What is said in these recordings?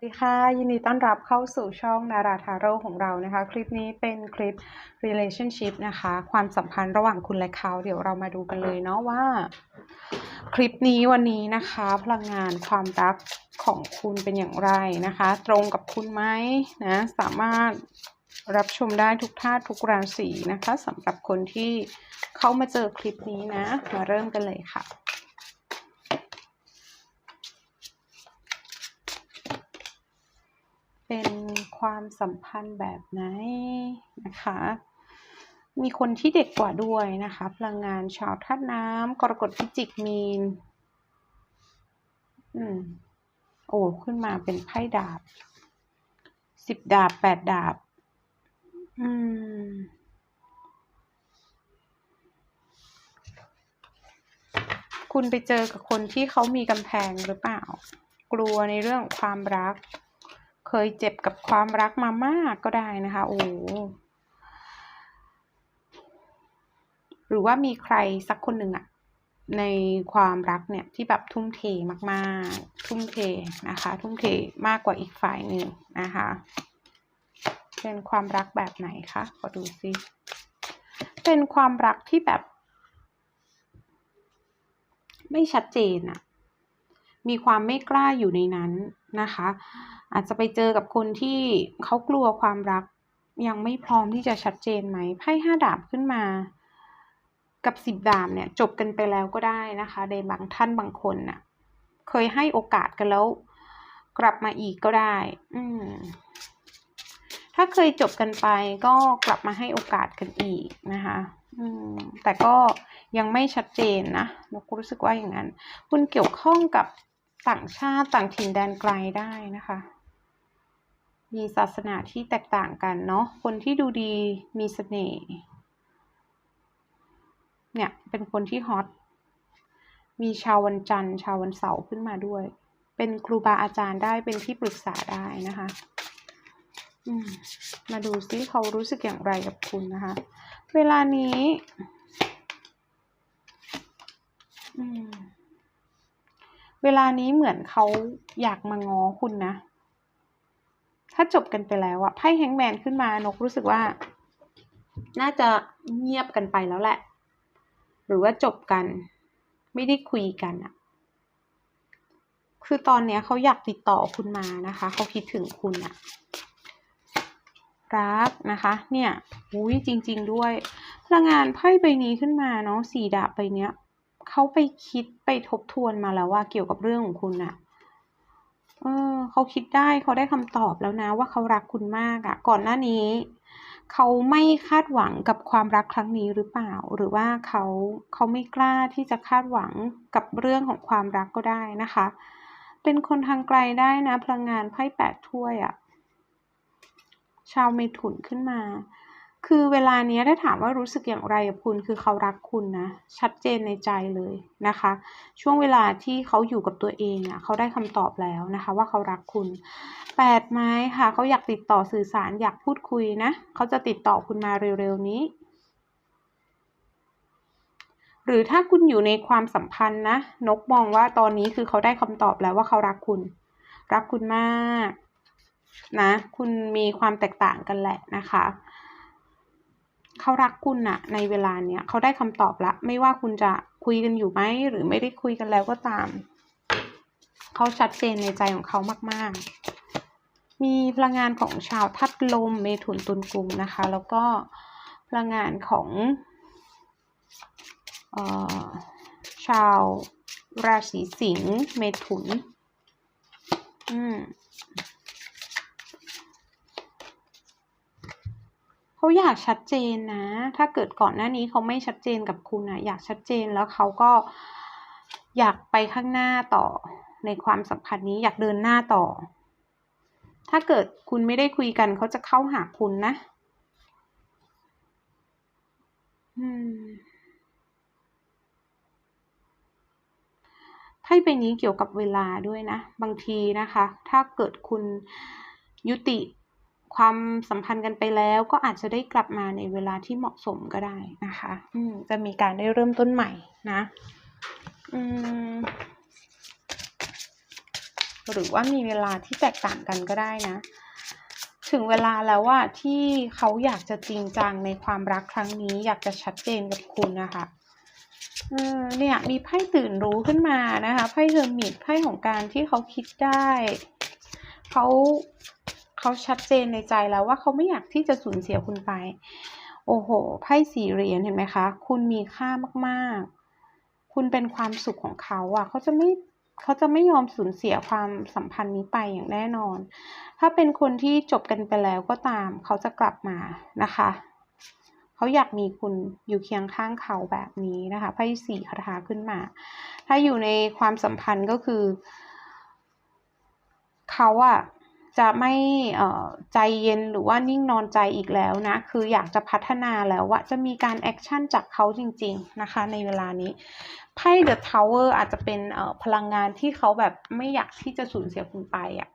สวัสดีค่ะ ยินดีต้อนรับเข้าสู่ช่องนาราทาโร่ของเรานะคะ คลิปนี้เป็นคลิป relationship นะคะ ความสัมพันธ์ระหว่างคุณและเขา เดี๋ยวเรามาดูกันเลยเนาะว่า คลิปนี้วันนี้นะคะ พลังงานความรักของคุณเป็นอย่างไรนะคะ ตรงกับคุณไหมนะสามารถรับชมได้ทุกท่าทุกราศีนะคะสำหรับคนที่เข้ามาเจอคลิปนี้นะ มาเริ่มกันเลยค่ะ เป็นความสัมพันธ์แบบไหนนะคะ มีคนที่เด็กกว่าด้วยนะคะ พลังงานชาวธาตุน้ำกรกฎพิจิกมีน อืม โอ้ ขึ้นมาเป็นไพ่ดาบ สิบดาบแปดดาบ อืมคุณไปเจอกับคนที่เขามีกำแพงหรือเปล่า กลัวในเรื่องของความรัก เคยเจ็บกับความรักมามากก็ได้นะคะ โอ้หรือว่ามีใครสักคนหนึ่งอะในความรักเนี่ยที่แบบทุ่มเทมากๆ ทุ่มเทนะคะ ทุ่มเทมากกว่าอีกฝ่ายหนึ่งนะคะ เป็นความรักแบบไหนคะขอดูซิเป็นความรักที่แบบ ไม่ชัดเจนอะ มีความไม่กล้าอยู่ในนั้นนะคะ อาจจะไปเจอกับคนที่เขากลัวความรัก ยังไม่พร้อมที่จะชัดเจนไหมไพ่ห้าดาบขึ้นมา กับสิบดาบเนี่ยจบกันไปแล้วก็ได้นะคะในบางท่านบางคนน่ะเคยให้โอกาสกันแล้ว กลับมาอีกก็ได้ อืมถ้าเคยจบกันไปก็กลับมาให้โอกาสกันอีกนะคะอืมแต่ก็ยังไม่ชัดเจนนะนกรู้สึกว่าอย่างนั้น คุณเกี่ยวข้องกับ ต่างชาติต่างถิ่นแดนไกลได้นะคะ มีศาสนาที่แตกต่างกันเนาะคนที่ดูดีมีเสน่ห์เนี่ยเป็นคนที่ฮอตมีชาววันจันทร์ชาววันเสาร์ขึ้นมาด้วย เป็นครูบาอาจารย์ได้เป็นที่ปรึกษาได้นะคะอืมมาดูซิเขารู้สึกอย่างไรกับคุณนะคะ เวลานี้ อืม เวลานี้เหมือนเขาอยากมาง้อคุณนะ ถ้าจบกันไปแล้วอะไพ่แฮงแมนขึ้นมานกรู้สึกว่า น่าจะเงียบกันไปแล้วแหละ หรือว่าจบกัน ไม่ได้คุยกันอะคือตอนเนี้ยเขาอยากติดต่อคุณมานะคะ เขาคิดถึงคุณอะรักนะคะ เนี่ยอุ้ยจริง ๆ ด้วยพลังงานไพ่ใบนี้ขึ้นมาเนาะสีดาบใบเนี้ย เขาไปคิดไปทบทวนมาแล้วว่าเกี่ยวกับเรื่องของคุณอะเออเขาคิดได้เขาได้คำตอบแล้วนะ ว่าเขารักคุณมากอะก่อนหน้านี้ เขาไม่คาดหวังกับความรักครั้งนี้หรือเปล่า หรือว่าเขาเขาไม่กล้าที่จะคาดหวังกับเรื่องของความรักก็ได้นะคะ เป็นคนทางไกลได้นะพลังงานไพ่แปดถ้วยอะชาวเมถุนขึ้นมา คือเวลาเนี้ยถ้าถามว่ารู้สึกอย่างไรกับคุณคือเขารักคุณนะ ชัดเจนในใจเลยนะคะ ช่วงเวลาที่เขาอยู่กับตัวเองอะ่ะเขาได้คำตอบแล้วนะคะ ว่าเขารักคุณแปดไม้ค่ะเขาอยากติดต่อสื่อสารอยากพูดคุยนะเขาจะติดต่อคุณมาเร็วๆนี้ หรือถ้าคุณอยู่ในความสัมพันธ์นะ นกมองว่าตอนนี้คือเขาได้คำตอบแล้วว่าเขารักคุณ รักคุณมากนะ คุณมีความแตกต่างกันแหละนะคะ เขารักคุณอะในเวลาเนี้ยเขาได้คำตอบละไม่ว่าคุณจะคุยกันอยู่ไหมหรือไม่ได้คุยกันแล้วก็ตาม เขาชัดเจนในใจของเขามาก ๆ มีพลังงานของชาวทัดลมเมถุนตุลกุมนะคะ แล้วก็พลังงานของออชาวราศีสิงห์เมถุน อืม เขาอยากชัดเจนนะ ถ้าเกิดก่อนหน้านี้เขาไม่ชัดเจนกับคุณนะอยากชัดเจนแล้วเขาก็อยากไปข้างหน้าต่อในความสัมพันธ์นี้อยากเดินหน้าต่อ ถ้าเกิดคุณไม่ได้คุยกันเขาจะเข้าหาคุณนะอืมไพ่ใบนี้เกี่ยวกับเวลาด้วยนะ บางทีนะคะ ถ้าเกิดคุณยุติ ความสัมพันธ์กันไปแล้วก็อาจจะได้กลับมาในเวลาที่เหมาะสมก็ได้นะคะอืมจะมีการได้เริ่มต้นใหม่นะอืมหรือว่ามีเวลาที่แตกต่างกันก็ได้นะ ถึงเวลาแล้วว่าที่เขาอยากจะจริงจังในความรักครั้งนี้ อยากจะชัดเจนกับคุณนะคะเนี่ยมีไพ่ตื่นรู้ขึ้นมานะคะไพ่เฮอร์มิตไพ่ของการที่เขาคิดได้ เขา เขาชัดเจนในใจแล้วว่าเขาไม่อยากที่จะสูญเสียคุณไป โอ้โห ไพ่สี่เหรียญเห็นไหมคะ คุณมีค่ามากๆ คุณเป็นความสุขของเขาอะ เขาจะไม่เขาจะไม่ยอมสูญเสียความสัมพันธ์นี้ไปอย่างแน่นอน ถ้าเป็นคนที่จบกันไปแล้วก็ตาม เขาจะกลับมานะคะ เขาอยากมีคุณอยู่เคียงข้างเขาแบบนี้นะคะไพ่สี่คาถาขึ้นมา ถ้าอยู่ในความสัมพันธ์ก็คือ เขาอะ จะไม่ใจเย็นหรือว่านิ่งนอนใจอีกแล้วนะ คืออยากจะพัฒนาแล้วว่าจะมีการแอคชั่นจากเขาจริง ๆ นะคะ ในเวลานี้ไพ่ The Tower อาจจะเป็นพลังงานที่เขาแบบไม่อยากที่จะสูญเสียคุณไปอะ่ะ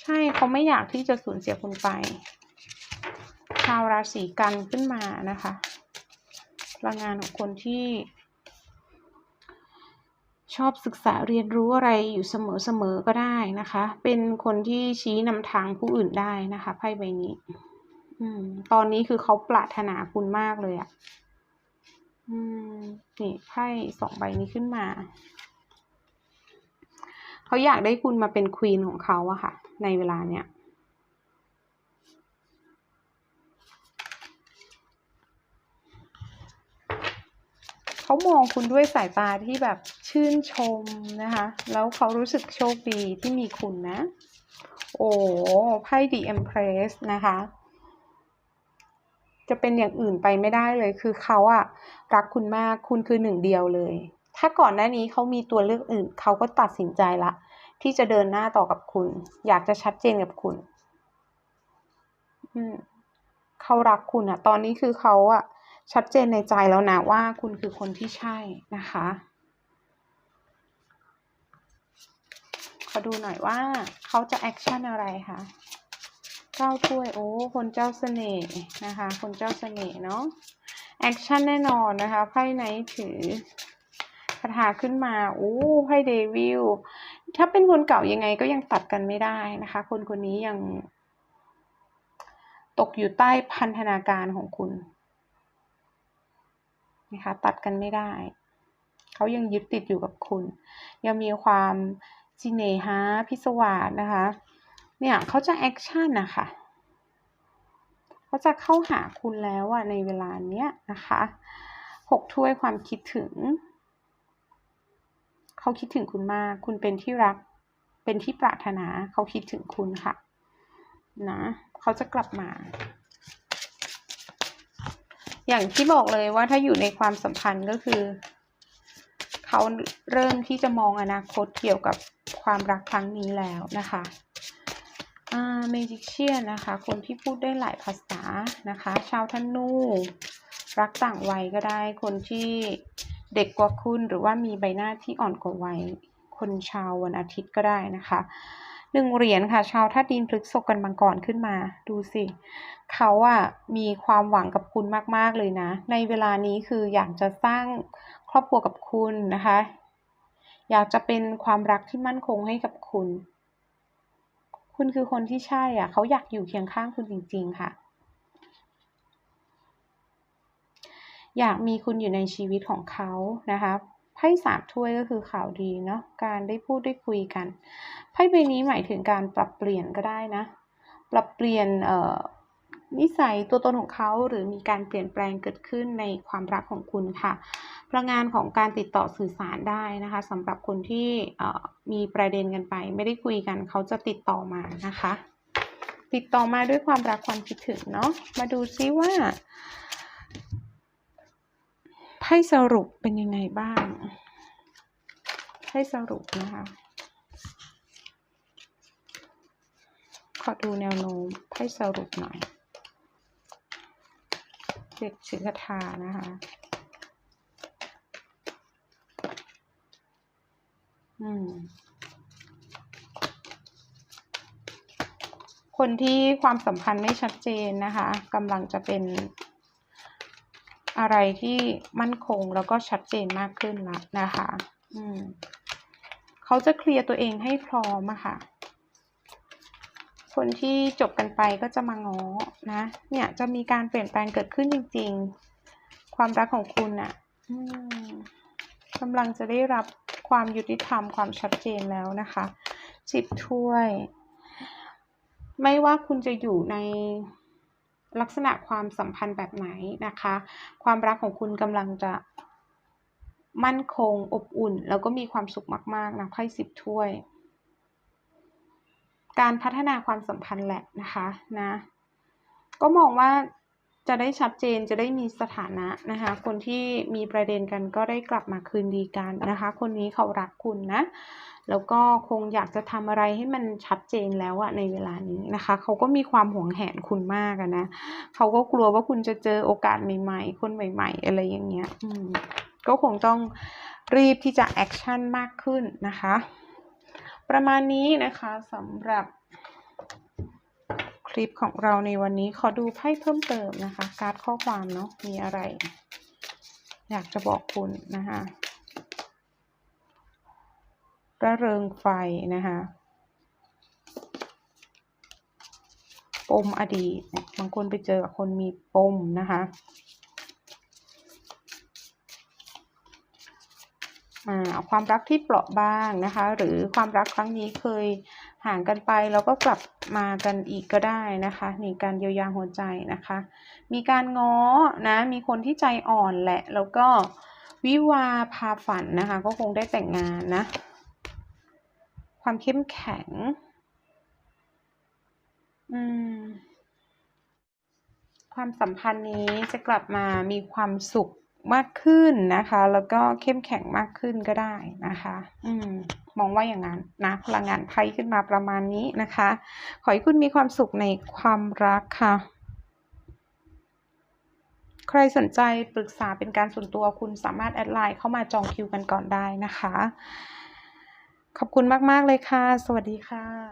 ใช่เขาไม่อยากที่จะสูญเสียคุณไป ชาวราศีกันขึ้นมานะคะ พลังงานของคนที่ ชอบศึกษาเรียนรู้อะไรอยู่เสมอๆก็ได้นะคะ เป็นคนที่ชี้นำทางผู้อื่นได้นะคะไพ่ใบนี้อตอนนี้คือเขาปรารถนาคุณมากเลยอะ่ะอืมนี่ไพ่สองใบนี้ขึ้นมา เขาอยากได้คุณมาเป็นควีนของเขาอะค่ะ ในเวลาเนี้ย เขามองคุณด้วยสายตาที่แบบชื่นชมนะคะ แล้วเขารู้สึกโชคดีที่มีคุณนะ โอ้ไพ่ดีเอ็มเพรสนะคะ จะเป็นอย่างอื่นไปไม่ได้เลย คือเขาอะรักคุณมาก คุณคือหนึ่งเดียวเลย ถ้าก่อนหน้านี้เขามีตัวเลือกอื่น เขาก็ตัดสินใจละ ที่จะเดินหน้าต่อกับคุณ อยากจะชัดเจนกับคุณ อืมเขารักคุณอะตอนนี้คือเขาอะ ชัดเจนในใจแล้วนะว่าคุณคือคนที่ใช่นะคะ ขอดูหน่อยว่าเขาจะแอคชั่นอะไรคะเจ้าถ้วยโอ้คนเจ้าเสน่ห์นะคะ คนเจ้าเสน่ห์เนาะแอคชั่นแน่นอนนะคะไพ่ไหนถือคาถาขึ้นมาโอ้ไพ่เดวิลถ้าเป็นคนเก่ายังไงก็ยังตัดกันไม่ได้นะคะ คนคนนี้ยัง ตกอยู่ใต้พันธนาการของคุณ นะคะตัดกันไม่ได้ เขายังยึดติดอยู่กับคุณ ยังมีความจิเนฮาพิศวาสนะคะ เนี่ยเขาจะแอคชั่นนะคะเขาจะเข้าหาคุณแล้วอะในเวลาเนี้ยนะคะหกถ้วยความคิดถึง เขาคิดถึงคุณมาก คุณเป็นที่รัก เป็นที่ปรารถนา เขาคิดถึงคุณค่ะ นะ เขาจะกลับมา อย่างที่บอกเลยว่าถ้าอยู่ในความสัมพันธ์ก็คือ เขาเริ่มที่จะมองอนาคตเกี่ยวกับความรักครั้งนี้แล้วนะคะเมจิเชียนนะคะ คนที่พูดได้หลายภาษานะคะ ชาวธนู รักต่างวัยก็ได้ คนที่เด็กกว่าคุณหรือว่ามีใบหน้าที่อ่อนกว่าวัย คนชาววันอาทิตย์ก็ได้นะคะ หนึ่งเหรียญค่ะ ชาวธาตุดินพฤกษกันมังกรขึ้นมา ดูสิ เขาอะมีความหวังกับคุณมาก ๆ เลยนะ ในเวลานี้คืออยากจะสร้างครอบครัวกับคุณนะคะ อยากจะเป็นความรักที่มั่นคงให้กับคุณ คุณคือคนที่ใช่อะ เขาอยากอยู่เคียงข้างคุณจริง ๆ ค่ะ อยากมีคุณอยู่ในชีวิตของเขานะคะ ไพ่สามถ้วยก็คือข่าวดีเนาะการได้พูดได้คุยกันไพ่ใบนี้หมายถึงการปรับเปลี่ยนก็ได้นะ ปรับเปลี่ยนเอ่อนิสัยตัวตนของเขาหรือมีการเปลี่ยนแปลงเกิดขึ้นในความรักของคุณค่ะพลังงานของการติดต่อสื่อสารได้นะคะสำหรับคนที่มีประเด็นกันไป ไม่ได้คุยกันเขาจะติดต่อมานะคะ ติดต่อมาด้วยความรักความคิดถึงเนาะมาดูซิว่า ไพ่สรุปเป็นยังไงบ้างไพ่สรุปนะคะ ขอดูแนวโน้มไพ่สรุปหน่อยเด็กชิคทานะคะอืมคนที่ความสัมพันธ์ไม่ชัดเจนนะคะกำลังจะเป็น อะไรที่มั่นคงแล้วก็ชัดเจนมากขึ้นแล้วนะคะ อืมเขาจะเคลียร์ตัวเองให้พร้อมอะค่ะ คนที่จบกันไปก็จะมาง้อนะ เนี่ยจะมีการเปลี่ยนแปลงเกิดขึ้นจริง ๆ ความรักของคุณอะอืมกำลังจะได้รับความยุติธรรมความชัดเจนแล้วนะคะสิบถ้วย ไม่ว่าคุณจะอยู่ใน ลักษณะความสัมพันธ์แบบไหนนะคะ ความรักของคุณกำลังจะมั่นคงอบอุ่น แล้วก็มีความสุขมากๆนะไพ่สิบถ้วย การพัฒนาความสัมพันธ์แหละนะคะนะ ก็มองว่า จะได้ชัดเจนจะได้มีสถานะนะคะ คนที่มีประเด็นกันก็ได้กลับมาคืนดีกันนะคะ คนนี้เขารักคุณนะ แล้วก็คงอยากจะทำอะไรให้มันชัดเจนแล้วอะในเวลานี้นะคะ เขาก็มีความหวงแหนคุณมากนะ เขาก็กลัวว่าคุณจะเจอโอกาสใหม่ ๆ คนใหม่ ๆ อะไรอย่างเงี้ยอืมก็คงต้องรีบที่จะแอคชั่นมากขึ้นนะคะ ประมาณนี้นะคะสำหรับ คลิปของเราในวันนี้ขอดูไพ่เพิ่มเติมนะคะ การ์ดข้อความเนาะมีอะไร อยากจะบอกคุณนะคะระเริงไฟนะคะปมอดีตบางคนไปเจอกับคนมีปมนะคะ ความรักที่เปราะบางนะคะ หรือความรักครั้งนี้เคยห่างกันไปแล้วก็กลับมากันอีกก็ได้นะคะนี่การเยียวยาหัวใจนะคะ มีการง้อนะมีคนที่ใจอ่อนแหละ แล้วก็วิวาพาฝันนะคะ ก็คงได้แต่งงานนะ ความเข้มแข็ง อืมความสัมพันธ์นี้จะกลับมามีความสุข มากขึ้นนะคะ แล้วก็เข้มแข็งมากขึ้นก็ได้นะคะ อืมมองว่าอย่างนั้นนะพลังงานไพ่ขึ้นมาประมาณนี้นะคะ ขอให้คุณมีความสุขในความรักค่ะ ใครสนใจปรึกษาเป็นการส่วนตัวคุณสามารถแอดไลน์เข้ามาจองคิวกันก่อนได้นะคะ ขอบคุณมาก ๆ เลยค่ะ สวัสดีค่ะ